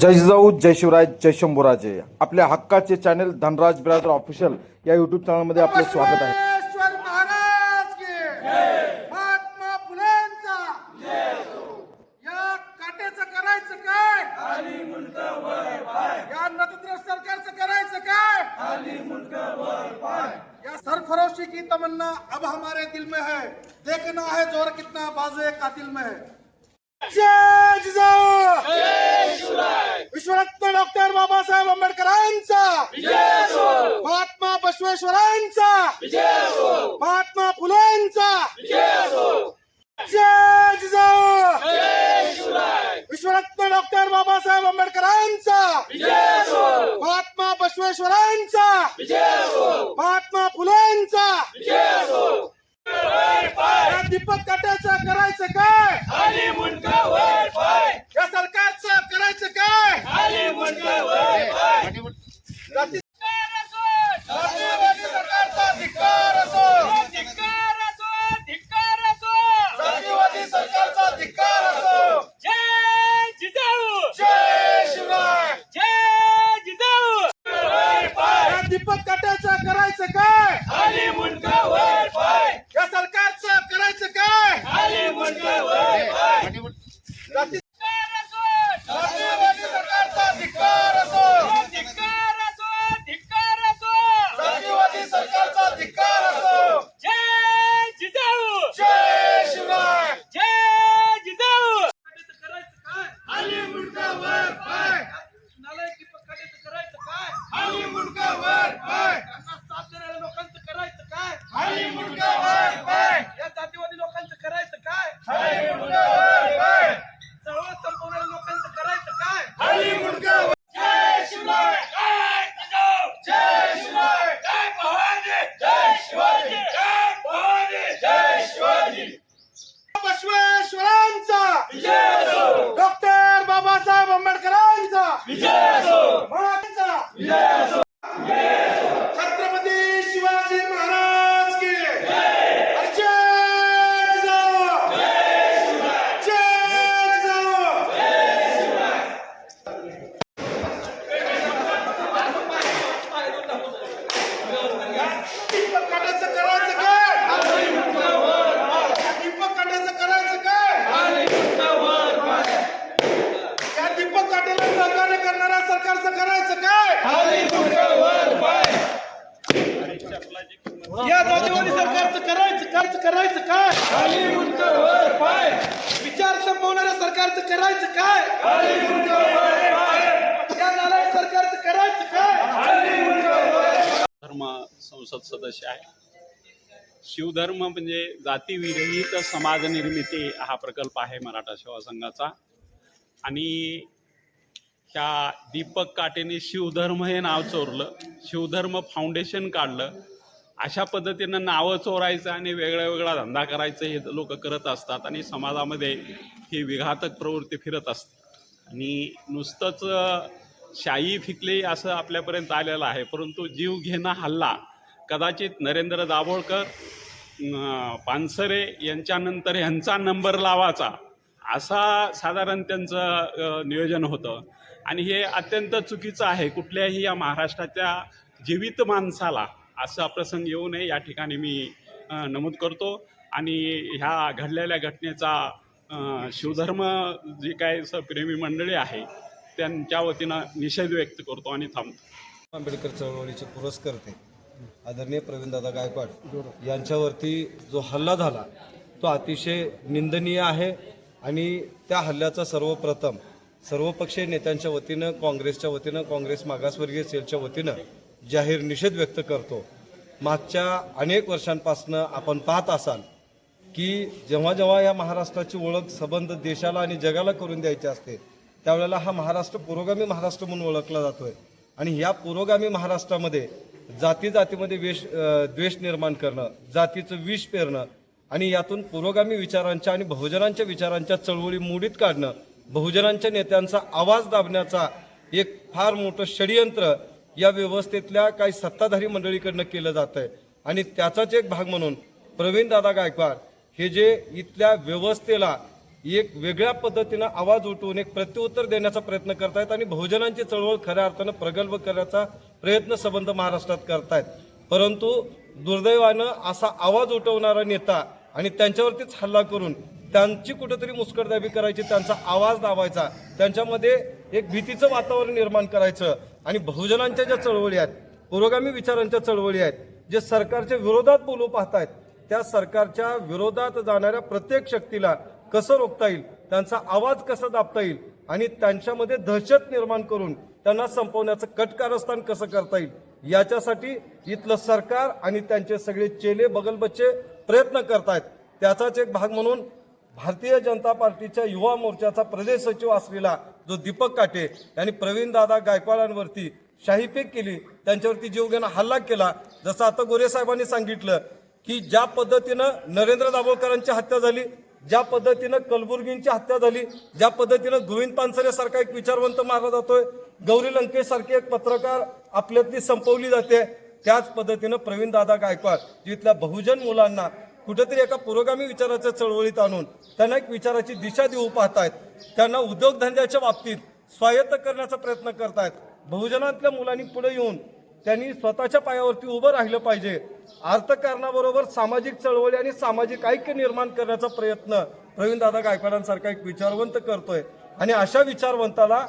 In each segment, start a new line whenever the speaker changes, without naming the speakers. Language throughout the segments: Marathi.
जय जिजाऊ जय शिवराय जय शंभूराजे. आपल्या हक्काचे चॅनल धनराज बिरादर ऑफिशियल या युट्यूब चॅनलमध्ये आपलं स्वागत आहे.
बसवेश्वर महाराज की महात्मा फुलेंचा या काट्याचं करायचं काय? या नतद्र सरकारचं करायचं काय? या सरफरोशी की तमन्ना अब हमारे दिल में है. देखना है जोर कितना बाजू कातिल में है. जय जिजाऊ विश्वरत्न डॉक्टर बाबासाहेब आंबेडकरांचा! महात्मा बसवेश्वरांचा! महात्मा फुलेंचा! जय जिजाऊ! विश्वरत्न डॉक्टर बाबासाहेब आंबेडकरांचा! महात्मा बसवेश्वरांचा! या जातीवादी सरकारचं करायचं करायचं करायचं काय? विचार संपवणाऱ्या सरकारचं करायचं काय? या नालायक सरकारचं करायचं काय?
धर्म संसद सदस्य आहे. शिवधर्म म्हणजे जातीविरहित समाज निर्मिती हा प्रकल्प आहे मराठा सेवा संघाचा. आणि ह्या दीपक काटेने शिवधर्म हे नाव चोरलं शिवधर्म फाउंडेशन काढलं अशा पद्धतीनं नावं चोरायचं आणि वेगळा वेगळा धंदा करायचं हे लोक करत असतात आणि समाजामध्ये ही विघातक प्रवृत्ती फिरत असते. आणि नुसतंच शाई फिकले असं आपल्यापर्यंत आलेलं आहे परंतु जीव घेणं हल्ला. कदाचित नरेंद्र दाभोळकर पानसरे यांच्यानंतर ह्यांचा नंबर लावाचा असा साधारण त्यांचं नियोजन होतं. आणि हे अत्यंत चुकीचं आहे. कुठल्याही या महाराष्ट्राच्या जीवित माणसाला असा प्रसंग येऊ नये. या ठिकाणी मी नमूद करतो. आणि ह्या घडलेल्या घटनेचा शिवधर्म जी काय प्रेमी मंडळी आहे त्यांच्या वतीनं निषेध व्यक्त करतो आणि थांबतो.
आंबेडकर चळवळीचे पुरस्कर्ते आदरणीय प्रवीणदादा गायकवाड यांच्यावरती जो हल्ला झाला तो अतिशय निंदनीय आहे. आणि त्या हल्ल्याचा सर्वप्रथम सर्वपक्षीय नेत्यांच्या वतीनं काँग्रेसच्या वतीनं काँग्रेस मागासवर्गीय सेलच्या वतीनं जाहीर निषेध व्यक्त करतो. मागच्या अनेक वर्षांपासनं आपण पाहत असाल की जेव्हा जेव्हा या महाराष्ट्राची ओळख संबंध देशाला आणि जगाला करून द्यायची असते त्यावेळेला हा महाराष्ट्र पुरोगामी महाराष्ट्र म्हणून ओळखला जातोय. आणि या पुरोगामी महाराष्ट्रामध्ये जाती जातीमध्ये वेश द्वेष निर्माण करणं जातीचं विष पेरणं आणि यातून पुरोगामी विचारांच्या आणि बहुजनांच्या विचारांच्या चळवळी मोडीत काढणं बहुजनांच्या नेत्यांचा आवाज दाबण्याचा एक फार मोठं षडयंत्र या व्यवस्थेतल्या काही सत्ताधारी मंडळीकडनं केलं जात आहे आणि त्याचाच एक भाग म्हणून प्रवीण दादा गायकवाड हे जे इथल्या व्यवस्थेला एक वेगळ्या पद्धतीनं आवाज उठवून एक प्रत्युत्तर देण्याचा प्रयत्न करतायत आणि बहुजनांची चळवळ खऱ्या अर्थानं प्रगल्भ करण्याचा प्रयत्न संबंध महाराष्ट्रात करतायत. परंतु दुर्दैवानं असा आवाज उठवणारा नेता आणि त्यांच्यावरतीच हल्ला करून त्यांची कुठेतरी मुस्कटदाबी करायची त्यांचा आवाज दाबायचा त्यांच्यामध्ये एक भीतीचं वातावरण निर्माण करायचं आणि बहुजनांच्या ज्या चळवळी आहेत पुरोगामी विचारांच्या चळवळी आहेत जे सरकारच्या विरोधात बोलू पाहतायत त्या सरकारच्या विरोधात जाणाऱ्या प्रत्येक शक्तीला कसं रोखता येईल त्यांचा आवाज कसा दाबता येईल आणि त्यांच्यामध्ये दहशत निर्माण करून त्यांना संपवण्याचं कटकारस्थान कसं करता येईल याच्यासाठी इथलं सरकार आणि त्यांचे सगळे चेले बगलबच्चे प्रयत्न करतायत. त्याचाच एक भाग म्हणून भारतीय जनता पार्टीच्या युवा मोर्चाचा प्रदेश सचिव असलेला जो दीपक काटे यांनी प्रवीण दादा गायकवाडांवरती शाहीफेक केली त्यांच्यावरती जीवघेणा हल्ला केला. जसं आता गोरे साहेबांनी सांगितलं की ज्या पद्धतीनं नरेंद्र दाभोळकरांची हत्या झाली ज्या पद्धतीनं कलबुर्गींची हत्या झाली ज्या पद्धतीनं गोविंद पानसरे सारखा एक विचारवंत मारला जातोय गौरी लंकेश सारखी एक पत्रकार आपल्यातली संपवली जाते त्याच पद्धतीनं प्रवीण दादा गायकवाड जिथल्या बहुजन मुलांना कुठेतरी एका पुरोगामी विचाराच्या चळवळीत आणून त्यांना एक विचाराची दिशा देऊ पाहतायत. त्यांना उद्योगधंद्याच्या बाबतीत स्वायत्त करण्याचा प्रयत्न करतायत. बहुजनातल्या मुलांनी पुढे येऊन त्यांनी स्वतःच्या पायावरती उभं राहिलं पाहिजे. अर्थकारणाबरोबर सामाजिक चळवळी आणि सामाजिक ऐक्य निर्माण करण्याचा प्रयत्न प्रवीणदादा गायकवाडांसारखा एक विचारवंत करतोय. आणि अशा विचारवंताला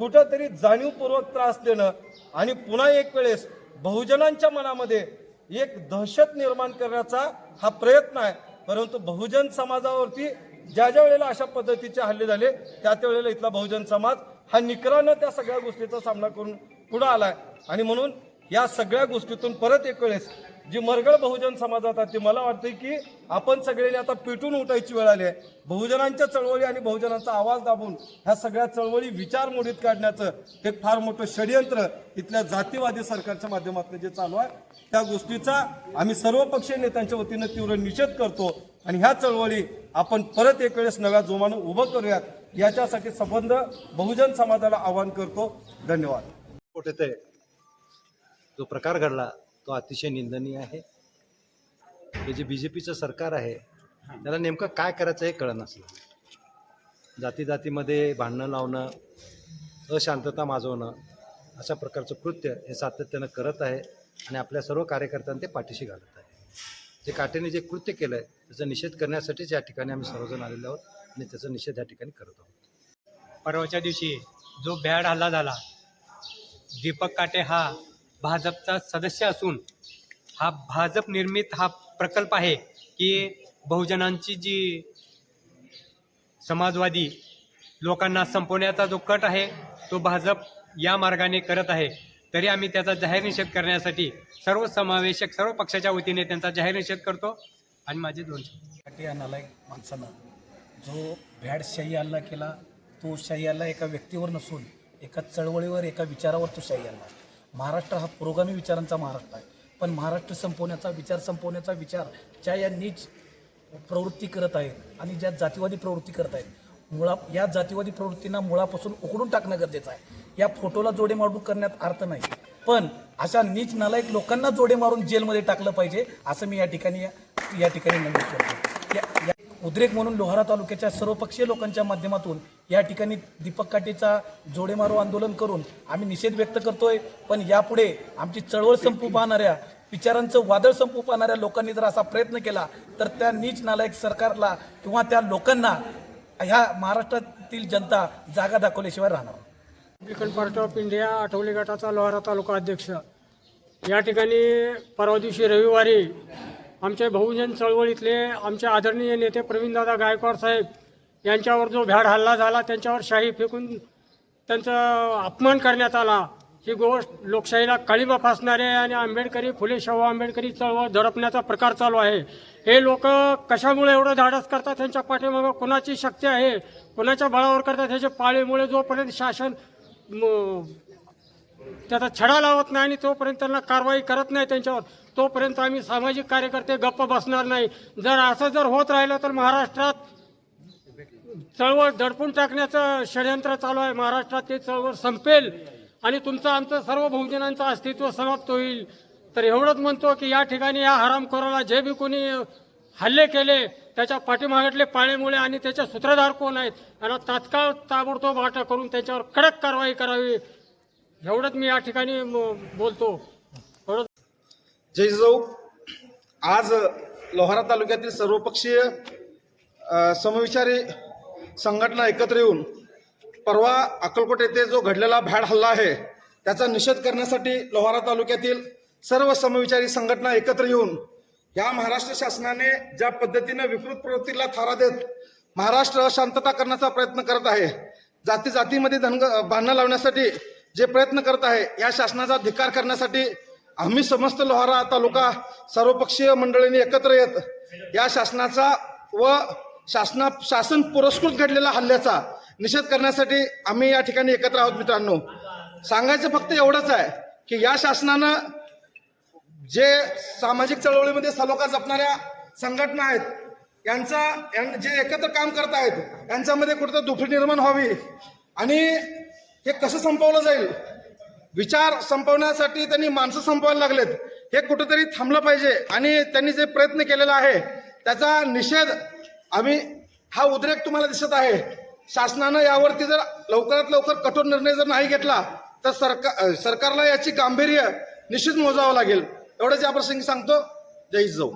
कुठंतरी जाणीवपूर्वक त्रास देणं आणि पुन्हा एक वेळेस बहुजनांच्या मनामध्ये एक दहशत निर्माण करण्याचा हा प्रयत्न आहे. परंतु बहुजन समाजावरती ज्या ज्या वेळेला अशा पद्धतीचे हल्ले झाले त्या त्या वेळेला इथला बहुजन समाज हा निकरानं त्या सगळ्या गोष्टीचा सामना करून पुढे आलाय. आणि म्हणून या सगळ्या गोष्टीतून परत एक वेळेस जी मरगळ बहुजन समाजात आहे ती मला वाटते की आपण सगळ्यांनी आता पेटून उठायची वेळ आली आहे. बहुजनांच्या चळवळी आणि बहुजनांचा आवाज दाबून ह्या सगळ्या चळवळी विचार मोडीत काढण्याचं एक फार मोठं षडयंत्र इथल्या जातीवादी सरकारच्या माध्यमातून जे चालू आहे त्या गोष्टीचा आम्ही सर्वपक्षीय नेत्यांच्या वतीनं तीव्र निषेध करतो आणि ह्या चळवळी आपण परत एक वेळेस नव्या जोमानं उभं करूयात. याच्यासाठी संबंध बहुजन समाजाला आवाहन करतो. धन्यवाद.
कुठेतरी. जो प्रकार घडला तो अतिशय निंदनीय आहे. हे जे बी जे पीचं सरकार आहे त्याला नेमकं काय करायचं हे कळत नसलं जाती जातीमध्ये भांडणं लावणं अशांतता माजवणं अशा प्रकारचं कृत्य हे सातत्यानं करत आहे आणि आपल्या सर्व कार्यकर्त्यांना ते पाठीशी घालत आहे. जे काटेने जे कृत्य केलं आहे त्याचा निषेध करण्यासाठीच या ठिकाणी आम्ही सर्वजण आलेलो आहोत आणि त्याचा निषेध या ठिकाणी करत आहोत.
परवाच्या दिवशी जो बॅड हल्ला झाला दीपक काटे हा भाजपचा सदस्य असून हा भाजप निर्मित हा प्रकल्प आहे की बहुजनांची जी समाजवादी लोकांना संपवण्याचा जो कट आहे तो भाजप या मार्गाने करत आहे. तरी आम्ही त्याचा जाहीर निषेध करण्यासाठी सर्व समावेशक सर्व पक्षाच्या वतीने त्यांचा जाहीर निषेध करतो. आणि माझे दोन शब्द.
या नालायक माणसानं जो भ्याड शाही हल्ला केला तो शाही हल्ला एका व्यक्तीवर नसून एका चळवळीवर एका विचारावर तो शाही हल्ला महाराष्ट्र हा पुरोगामी विचारांचा महाराष्ट्र आहे. पण महाराष्ट्र संपवण्याचा विचार संपवण्याचा विचार ज्या या नीच प्रवृत्ती करत आहेत आणि ज्या जातीवादी प्रवृत्ती करत आहेत मुळा या जातीवादी प्रवृत्तींना मुळापासून उकडून टाकणं गरजेचं आहे. या फोटोला जोडे मारून करण्यात अर्थ नाही. पण अशा नीच नालायक लोकांना जोडे मारून जेलमध्ये टाकलं पाहिजे असं मी या ठिकाणी या ठिकाणी नमूद करतो. या- या उद्रेक म्हणून लोहारा तालुक्याच्या सर्वपक्षीय लोकांच्या माध्यमातून या ठिकाणी दीपक काटेचा जोडेमारो आंदोलन करून आम्ही निषेध व्यक्त करतोय. पण यापुढे आमची चळवळ संपू पाहणाऱ्या विचारांचं वादळ संपू पाहणाऱ्या लोकांनी जर असा प्रयत्न केला तर त्या नीच नालायक सरकारला किंवा त्या लोकांना ह्या महाराष्ट्रातील जनता जागा दाखवल्याशिवाय राहणार.
Republican party of India Athawale गटाचा लोहारा तालुका अध्यक्ष. या ठिकाणी परवा दिवशी रविवारी आमचे बहुजन चळवळीतले आमचे आदरणीय नेते प्रवीणदादा गायकवाड साहेब यांच्यावर जो भ्याड हल्ला झाला त्यांच्यावर शाही फेकून त्यांचा अपमान करण्यात आला ही गोष्ट लोकशाहीला काळीबा फासणारे आणि आंबेडकरी फुले शाहू आंबेडकरी चळवळ दडपण्याचा प्रकार चालू आहे. हे लोक कशामुळे एवढं धाडस करतात त्यांच्या पाठीमागं? कोणाची शक्ती आहे? कोणाच्या बळावर करतात ह्याच्या पाळीमुळे जोपर्यंत शासन म, त्याचा छडा लावत नाही आणि तोपर्यंत त्यांना कारवाई करत नाही त्यांच्यावर? तोपर्यंत आम्ही सामाजिक कार्यकर्ते गप्प बसणार नाही. जर असं जर होत राहिलं तर महाराष्ट्रात चळवळ दडपून टाकण्याचं षडयंत्र चालू आहे. महाराष्ट्रात ते चळवळ संपेल आणि तुमचं आमचं सर्व बहुजनांचं अस्तित्व समाप्त होईल. तर एवढंच म्हणतो की या ठिकाणी या हरामखोराला जे बी कोणी हल्ले केले त्याच्या पाठीमागटले पाळेमुळे आणि त्याचे सूत्रधार कोण आहेत यांना तात्काळ ताबडतोब अटक करून त्याच्यावर कडक कारवाई करावी. एवढंच मी या ठिकाणी बोलतो.
जय जाऊ आज लोहारा तालुक्यातील सर्वपक्षीय समविचारी संघटना एकत्र येऊन परवा अक्कलकोट येथे जो घडलेला भ्याड हल्ला आहे त्याचा निषेध करण्यासाठी लोहारा तालुक्यातील सर्व समविचारी संघटना एकत्र येऊन या महाराष्ट्र शासनाने ज्या पद्धतीने विकृत प्रवृत्तीला थारा देत महाराष्ट्र शांतता करण्याचा प्रयत्न करत आहे जाती जातीमध्ये धनग भांडणं लावण्यासाठी जे प्रयत्न करत आहे या शासनाचा धिकार करण्यासाठी आम्ही समस्त लोहारा तालुका सर्वपक्षीय मंडळींनी एकत्र येत या शासनाचा व शासना शासन पुरस्कृत घडलेला हल्ल्याचा निषेध करण्यासाठी आम्ही या ठिकाणी एकत्र आहोत मित्रांनो. सांगायचं फक्त एवढंच आहे की या शासनानं जे सामाजिक चळवळीमध्ये सलोखा जपणाऱ्या संघटना आहेत यांचा यां- जे एकत्र काम करत आहेत यांच्यामध्ये कुठं दुखी निर्माण व्हावी आणि हे कसं संपवलं जाईल? विचार संपवण्यासाठी त्यांनी माणसं संपवायला लागलेत. हे कुठेतरी थांबलं पाहिजे. आणि त्यांनी जे प्रयत्न केलेला आहे त्याचा निषेध आम्ही हा उद्रेक तुम्हाला दिसत आहे. शासनानं यावरती जर लवकरात लवकर कठोर निर्णय जर नाही घेतला तर सरकार सरकारला याची गांभीर्य निश्चित मोजावं लागेल. एवढंच या प्रसंगी सांगतो. जय जाऊ